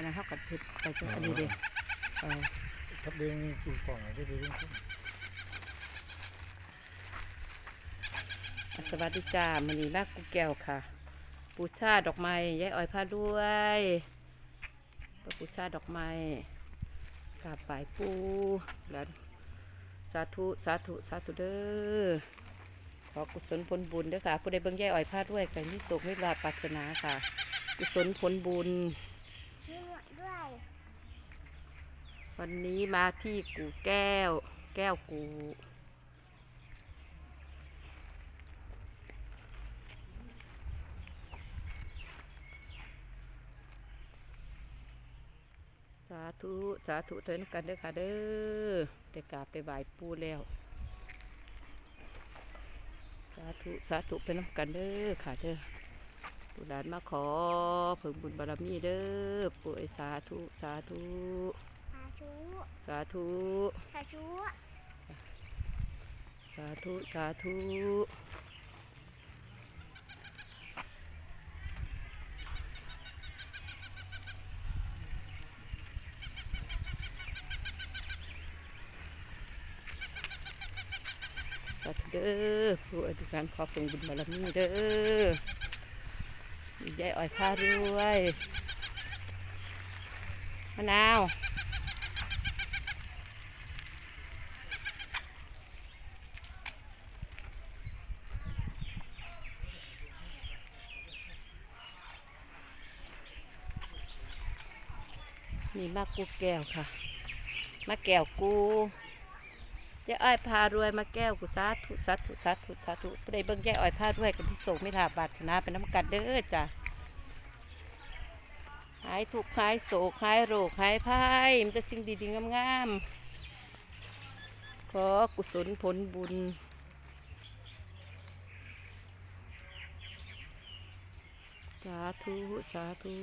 นนั้นเท่ากับเพชรไปจังอันนี้เด้เออทับเด้งตูกล่องอะไรที่เด้งขึ้นสวัสดีจ้ามันนี้รักกูแก้วค่ะ ปูชาดอกไม้ยายอ้อยพาด้วยปูชาดอกไม้กราบป่ายปูแล้วสาธุสาธุสาธุเด้อขอกุศลผลบุญเด้อค่ะผู้ใดเบิ่งยายอ้อยพาด้วยกันนี่ตกไม่ลาปรารถนาค่ะ กุศลผลบุญมีหมวก ด้วยวันนี้มาที่กูแก้ว แก้วกู สาธุ สาธุเถินกันเด้อค่ะเด้อได้กราบได้ไหว้ปูแล้ว สาธุ สาธุเป็นน้ำกันเด้อค่ะเด้อ ปูหลานมาขอเพิ่งบุญบารมีเด้อปู่ไอ้สาธุสาธุ สาธุ สาธุ สาธุ สาธุ สาธุ สาธุเด้อผู้อธิการขอเพิ่งบุญบารมีเด้อ ยายอ้อยพารวยมะนาว นี่มากูแก้วค่ะ มาแก้วกู เจ้อ้อยพารวยมาแก้วกูสาธุสาธุสาธุสาธุผู้ใดเบิ่งแจ้อ้อยพารวยกันที่โศกไม่ลาบาดนาเป็นน้ำกัดเด้อจ้ะหายทุกข์หายโศกหายโรคหายภัยมันจะสิ่งดีๆงามๆขอกุศลผลบุญสาธุสาธุ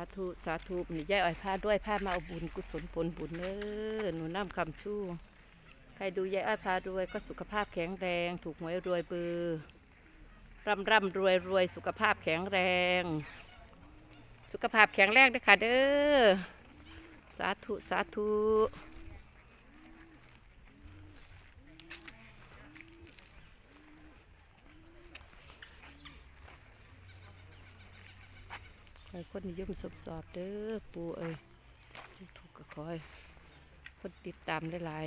าธุ สาธุนี่ยายอ้อยพาด้วยพามาเอาบุญกุศลผลบุญเนอหนูน้ำคำชู้ใครดูยายอ้อยพาด้วยก็สุขภาพแข็งแรง ถูกหวยรวยเบอร์ร่ำร่ำรวยรวยสุขภาพแข็งแรง สุขภาพแข็งแรงด้วยค่ะเด้อสาธุ สาธุ คอยคนนิยมสมสอบเด้อปูเอ้ยถูกก็คอย คนติดตามได้หลาย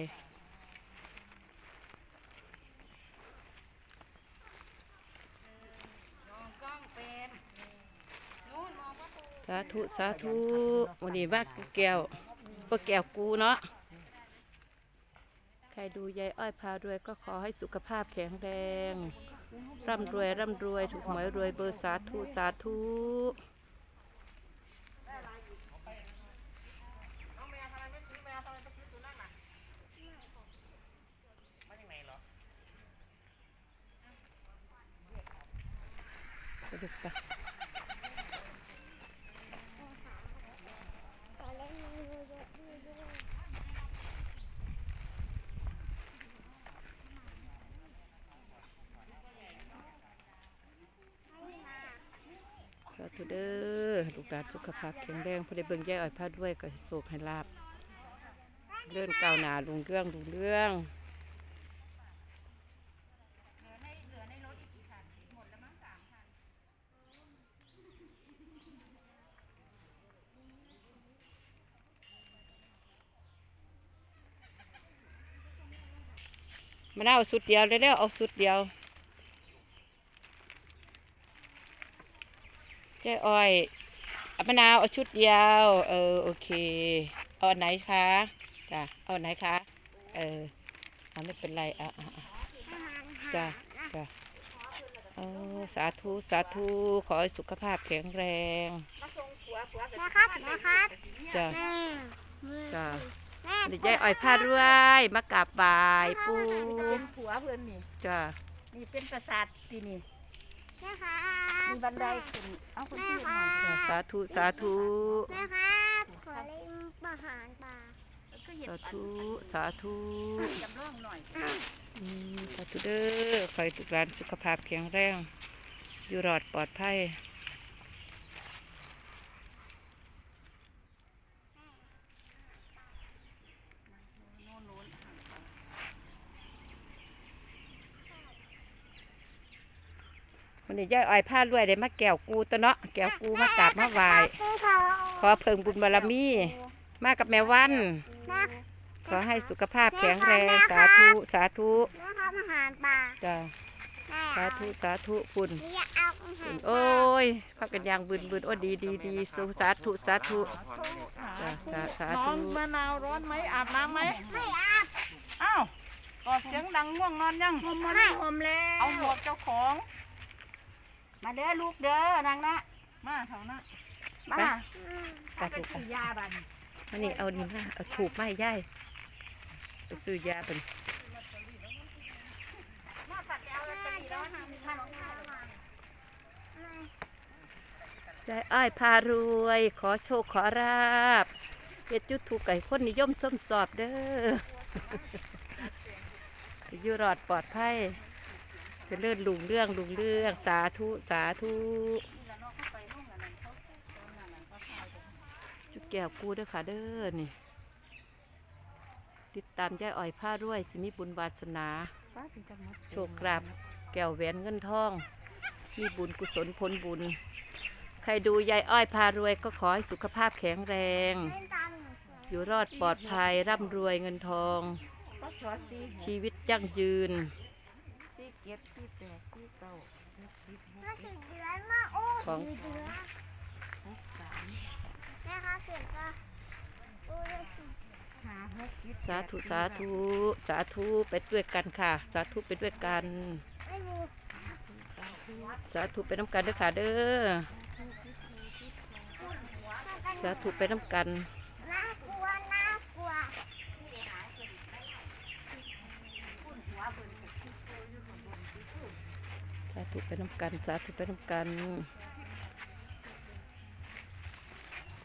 สาธุ สาธุวันนี้ว่ากูแก้วป้าแก้วกูเนาะใครดูยายอ้อยพารวยก็ขอให้สุขภาพแข็งแรง ร่ำรวย ร่ำรวย ถูกหวยรวยเบอร์สาธุ สาธุ ลูกไปสาธุเด้อลูกหลานสุขภาพแข็งแรงพอได้เบิ่งแย่อ้อยพาด้วยก็โศกให้ลาบเลื่อนก้าหนาลุงเรื่องลุงเรื่อง มันเอาสุดเดียวเร็วๆเอาสุดเดียวเจ๊อ้อยเอามะนาวเอาชุดเดียว เออโอเค เอาอันไหนคะจ้ะเอาอันไหนคะ เอออ่าไม่เป็นไรอะอะอะอาหารหาจ้ะนะจ้ะเออสาธุสาธุขอให้สุขภาพแข็งแรงนะครับนะครับจ้ะแม่มือจ้ะแม่ เดี๋ยวยายอ้อยพาด้วยมากราบบ่ายปูเป็นผัวเพื่อนนี่จ้ะนี่เป็นปราสาทที่นี่แม่ครับมีบันไดขึ้นเอาคนที่มาจ้ะสาธุสาธุแม่ครับขอเล่นอาหารปลาก็เห็นสาอันธุสาธุจำลองหน่อยอืมสาธุเด้อขอให้ทุกร้านสุขภาพแข็งแรงอยู่รอดปลอดภัย วันนี้ยายอ้อยพาดด้วยได้มาแก้วกูตัวเนาะแก้วกูมากราบมาไหว้แม่ขอขอเพิ่งบุญบารมี มากับแม่วันแม่ขอให้สุขภาพแข็งแรงสาธุสาธุแม่ครับอาหารปลาจ้าแม่สาธุสาธุคุณนี่เอาอาหารปลาโอ้ยพักกันอยางบืนบืนโอ้ดีดีดีสุสาธุสาธุจ้าสาสาน้อธุงมะนาวร้อนไหมอาบน้ำไหมไม่อาบอ้าวกอดเสียงดังง่วงนอนยังหอมมาหอมแล้วเอาหมวกเจ้าของ มาเด้อลูกเด้อนางนะมาเท่านั้นมาสาธุไปซื้อยาบันวันนี้เอาดีมาเอาถูกไม้ย่ายไปซื้อยาเป็นมาปัดเอาแล้วจะดีแล้วทางนี้มาลงมาใจอ้ายพารวย ขอโชคขอราบเฮ็ดจุดถูกไก่คนนิยมส้มสอบเด้ออยู่รอดปลอดภัยเจะเลื่อนลุงเรื่องลุงเรื่อง สาธุสาธุจุดแก้วกูเด้อค่ะเด้อนี่ ติดตามยายอ้อยผ้ารวยสิมีบุญวาสนาโชคกราบแก้วแหวนเงินทอง มีบุญกุศลผลบุญ ใครดูยายอ้อยพารวยก็ขอให้สุขภาพแข็งแรง อยู่รอดปลอดภัยร่ำรวยเงินทอง ชีวิตยั่งยืน จ็ดสีแปดสีเก้าสีหกแม่สี่เดือนมาโอ้ของ เดือนหกสามแม่ครับเสียงก็โอ้ยสี่ห้าหกเจ็ดสาธุสาธุสาธุไปด้วยกันค่ะ สาธุไปด้วยกัน ไม่มีสาธุไปน้ำกันเด้อค่ะเด้อ สาธุไปน้ำกัน น่ากลัวน่ากลัว สา ธุไปน้ำกันสาธุไปน้ำกัน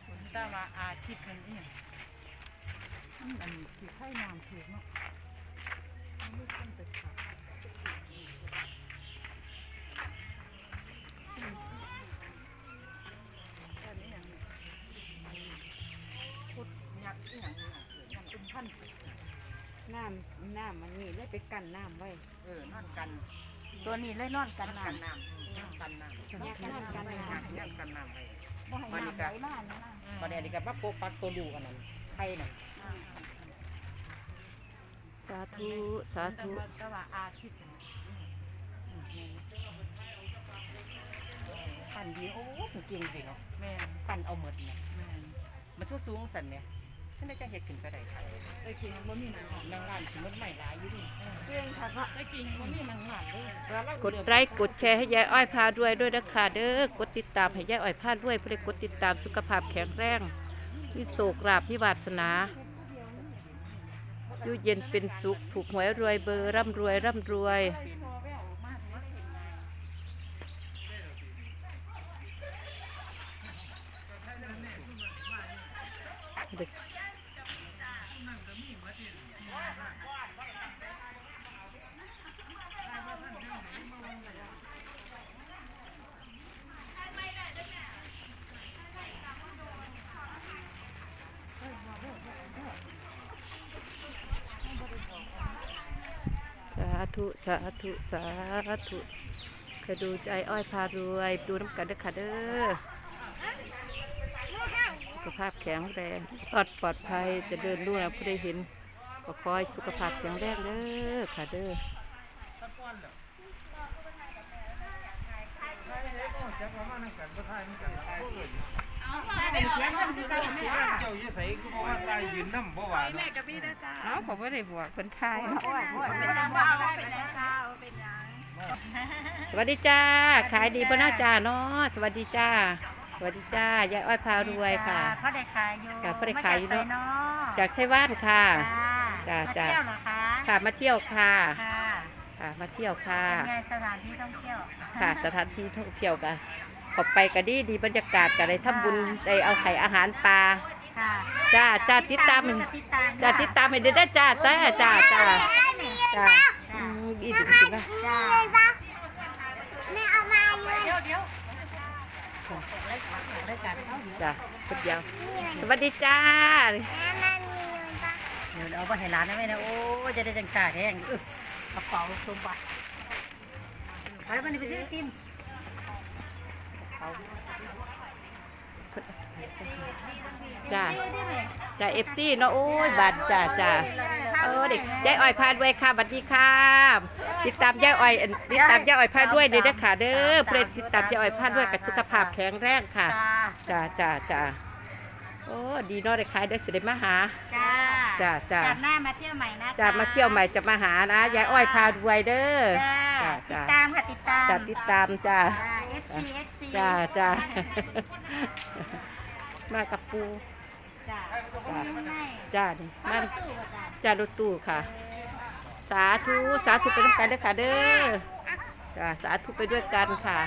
คนตาว่าอาชีพนั่นเองมันสิไข่น้ำถูกเนาะมันไม่ต้องไปขัดอันนี้อย่างนี้พุดยักษ์อีหยังนี่น่ะยังเป็นพันน้ำน้ำมันนี่เลยไปกันน้ำไว้ เออนอนกัน ตัวนี้เลยนอนกันน้ำน้ำนอนกันน้ำแยกกันกันน้ำแยกกันน้ำไปบ่ให้น้ำไหลมานะนะประเดี๋ยวนี้กับว่าโปปักตัวดูกันนั่นไข่นั่นสาธุสาธุก็ว่าอาทิตย์ปั่นดีโอ้ผมเก่งสิเนาะแม่ปั่นเอาหมดเนี่ยแม่มันชั่วสูงสันเนี่ย ฉันได้จะเห็ดขึ้นไปได้ค่ะไอ้กินมันมีนางนางงานถึงมันใหม่หลายอยู่ดิเก่งค่ะก็ไอ้กินมันมีนางงานด้วยกดไลค์กดแชร์ให้ยายอ้อยพาด้วยด้วยนะคะเด้อกดติดตามให้ยายอ้อยพาด้วยเพื่อกดติดตามสุขภาพแข็งแรงมีโศกราบมีวาสนาอยู่เย็นเป็นสุขถูกหวยรวยเบอร์ร่ำรวยร่ำรวยเด็ก ธุ สาธุ สาธุเคยดูใจอ้อยพารวย ดูน้ำกันเด้อค่ะเด้อสุขภาพแข็งแรงปลอดปลอดภัยจะเดินลู่นะผู้ใดเห็นก็คอยสุขภาพแข็งแรงเด้อค่ะเด้อจักว่ามานั่งกันบ่ทายมันกันทายเพิ่นเป็นเกัน เจ้าอยู่ไสคือบ่ว่าตายยืนนำบ่ว่านาเอ้าเขาไม่ได้บวกคนไทยโอ้ยโอ้ยเป็นจังว่าเอาเป็นจังข้าเป็นยังสวัสดีจ้า ขายดีป่ะน้าจ้าเนาะสวัสดีจ้า สวัสดีจ้ายายอ้อยพารวยค่ะเขาได้ขายอยู่ค่ะเขาได้ขายอยู่เนอะจกไสจากชัยว่านค่ะจ้าจ้ามาเที่ยวเหรอคะค่ะมาเที่ยวค่ะค่ะค่ะมาเที่ยวค่ะเป็นไงสถานที่ท่องเที่ยวค่ะสถานที่ท่องเที่ยวกัน ขอบไปก็ดีดีบรรยากาศกันเลยทำบุญได้เอาไข่อาหารปลาค่ะจ้าจ้าติดตามติดตามจ้าติดตามให้ได้จ้าจ้าจ้าจ้าจ้าอืมอีดีจริงนะจ้าแม่เอามาเยอะจ้าคนเดียวสวัสดีจ้าแม่มันมีเงินปะเดี๋ยวเอาไปให้ร้านนะแม่นะโอ้จะได้จังกาแห้งอึ๊บกระเป๋าสมบัติไปมันไปซื้อไอติมจ้าจ้าเอฟซีเนาะโอ้ยบัตรจ้าจ้าเออเด็กยายอ้อยพาด้วยค่ะสวัสดีค่ะติดตามยายอ้อยอันติดตามยายอ้อยพาด้วยเด้อเด้อค่ะเด้อเพื่อนติดตามยายอ้อยพาด้วยกับสุขภาพแข็งแรงค่ะจ้าจ้าจ้าจ้าโอ้ดีเนาะได้ขายได้สิได้มาหาจ้าจ้าจ้าจัดหน้ามาเที่ยวใหม่นะคะจะมาเที่ยวใหม่จะมาหานะยายอ้อยพาด้วยเด้อจ้าจ้าติดจ้าตามค่ะติดตามจ้าติดตามจ้า จ้า FC FC จ้าจ้ามากับปูจ้าจ้าไม่จ้านี่มาตู้จ้าจ้ารถตู้ค่ะ สาธุ สาธุไปด้วยกันเด้อค่ะเด้อจ้าสาธุไปด้วยกันค่ะ